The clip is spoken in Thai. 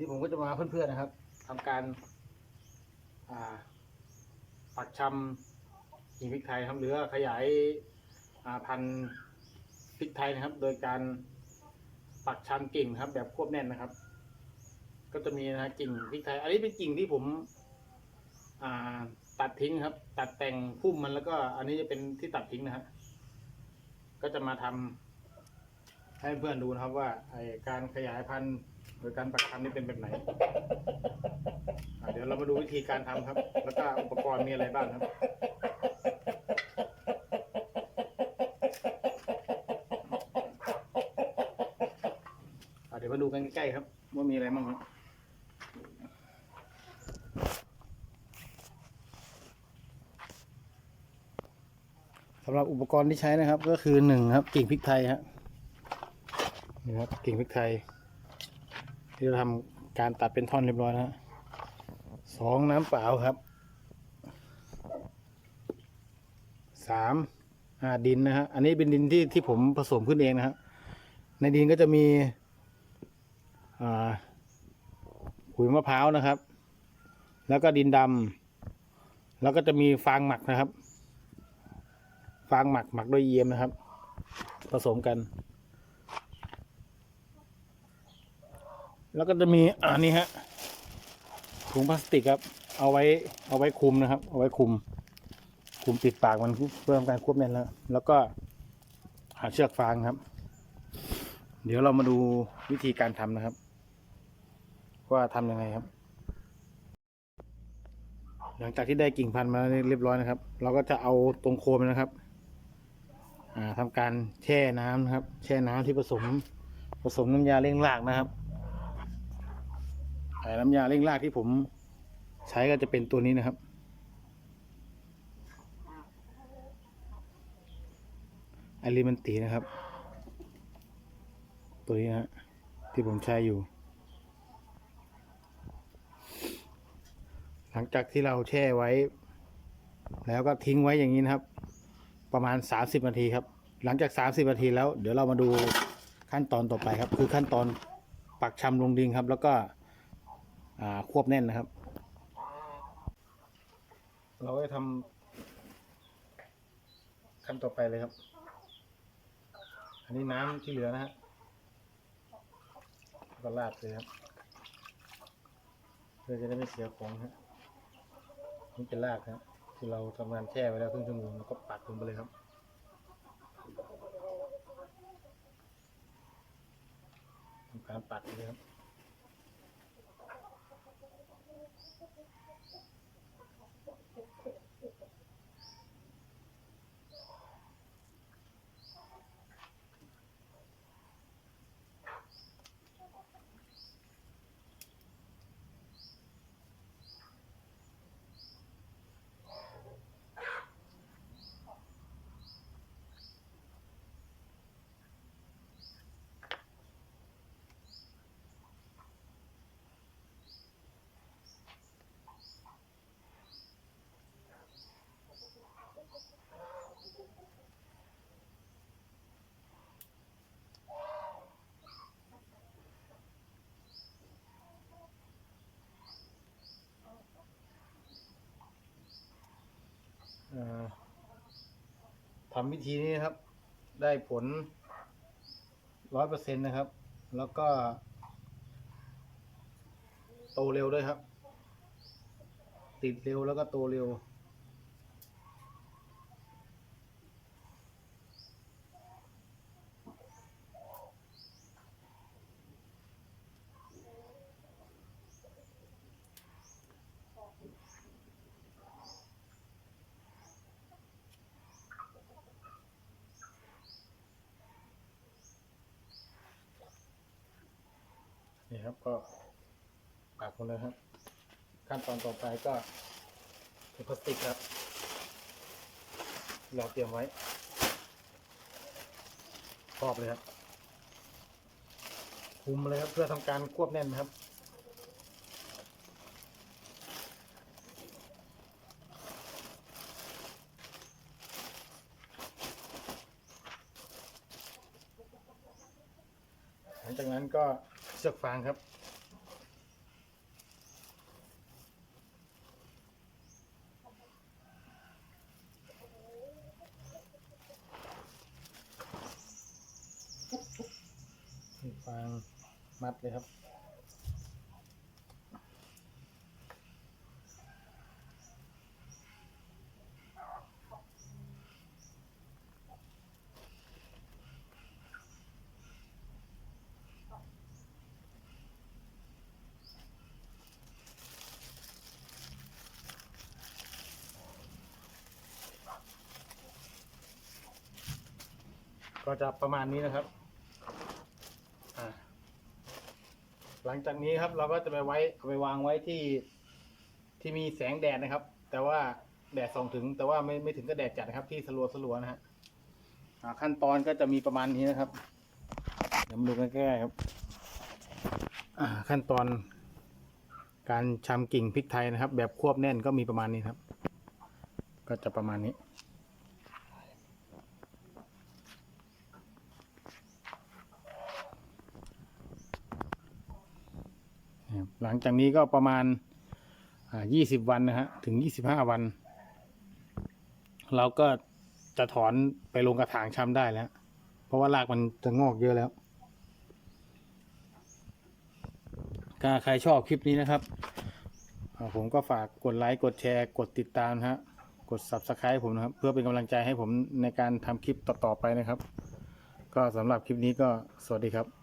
นี่ผมก็จะมาเพื่อนๆนะครับทำการปักชำกิ่งพริกไทยครับหรือขยายาพันธุ์พริกไทยนะครับ โดยการปักชำกิ่งครับ แบบควบแน่นนะครับ ก็จะมีนะกิ่งพริกไทย อันนี้เป็นกิ่งที่ผมตัดทิ้งครับ ตัดแต่งพุ่มมันแล้วก็ อันนี้จะเป็นที่ตัดทิ้งนะฮะก็จะมาทำให้เพื่อนดูนะครับว่าไอการขยายพันธุ์ โดยการปักชำนี่เป็นแบบไหนอ่าเดี๋ยวเรามาดูวิธีการทำครับ แล้วก็อุปกรณ์มีอะไรบ้างครับ อ่าเดี๋ยวมาดูกันใกล้ๆครับ ว่ามีอะไรบ้างครับ สำหรับอุปกรณ์ที่ใช้นะครับก็คือหนึ่งครับกิ่งพริกไทยฮะนี่ครับกิ่งพริกไทย ที่เราทำการตัดเป็นท่อนเรียบร้อยนะฮะสองน้ำเปล่าครับสามดินนะฮะอันนี้เป็นดินที่ที่ผมผสมขึ้นเองนะฮะในดินก็จะมีขุยมะพร้าวนะครับ แล้วก็ดินดำแล้วก็จะมีฟางหมักนะครับ ฟางหมักหมักด้วยเยียมนะครับ ผสมกัน แล้วก็จะมีอันนี้ฮะถุงพลาสติกครับ เอาไว้เอาไว้คุมนะครับ เอาไว้คุม คุมปิดปากมันเพื่อทำการควบแน่นแล้ว แล้วก็หาเชือกฟางครับ เดี๋ยวเรามาดูวิธีการทำนะครับ ว่าทำยังไงครับ หลังจากที่ได้กิ่งพันธุ์มาเรียบร้อยนะครับ เราก็จะเอาตรงโคนมันนะครับอ่าทำการแช่น้ำนะครับ แช่น้ำที่ผสม ผสมน้ำยาเร่งรากนะครับ ไอ้น้ำยาเร่งรากที่ผมใช้ก็จะเป็นตัวนี้นะครับ อลิมันตีนะครับ ตัวนี้นะฮะที่ผมใช้อยู่ หลังจากที่เราแช่ไว้ แล้วก็ทิ้งไว้อย่างนี้นะครับ ประมาณ 30 นาทีครับ หลังจาก 30 นาทีแล้ว เดี๋ยวเรามาดูขั้นตอนต่อไปครับ คือขั้นตอนปักชำลงดินครับ แล้วก็ อ่าควบแน่นนะครับ เราก็จะทำขั้นต่อไปเลยครับ อันนี้น้ำที่เหลือนะฮะก็ราดเลยครับเพื่อจะได้ไม่เสียของฮะนี่เป็นรากครับที่เราทำงานแช่ไว้แล้วครึ่งชั่วโมงแล้วก็ปัดลงไปเลยครับทำการปัดเลยครับ ทำวิธีนี้นะครับ ได้ผลร้อยเปอร์เซ็นต์นะครับ แล้วก็ โตเร็วด้วยครับ ติดเร็วแล้วก็โตเร็ว นี่ครับก็ปากหมดเลยครับ ขั้นตอนต่อไปก็ถุงพลาสติกครับ เราเตรียมไว้ครอบเลยครับคุมเลยครับเพื่อทำการควบแน่นครับหลังจากนั้นก็ เสือกฟางครับ ฟางมัดเลยครับ ก็จะประมาณนี้นะครับ หลังจากนี้ครับเราก็จะไปไว้ไปวางไว้ที่ที่มีแสงแดดนะครับ แต่ว่าแดดส่องถึง แต่ว่าไม่ไม่ถึงกับแดดจัดนะครับ ที่สลัวสลัวนะฮะขั้นตอนก็จะมีประมาณนี้นะครับ เดี๋ยวมาดูใกล้ๆครับขั้นตอนการชำกิ่งพริกไทยนะครับ แบบควบแน่นก็มีประมาณนี้ครับ ก็จะประมาณนี้ นะครับหลังจากนี้ก็ประมาณยี่สิบวันนะฮะถึงยี่สิบห้าวัน เราก็จะถอนไปลงกระถางชำได้แล้ว เพราะว่ารากมันจะงอกเยอะแล้วถ้าใครชอบคลิปนี้นะครับผมก็ฝากกดไลค์กดแชร์ กดติดตามนะฮะกด subscribe ผมนะครับ เพื่อเป็นกำลังใจให้ผมในการทำคลิปต่อๆไปนะครับ ก็สำหรับคลิปนี้ก็สวัสดีครับ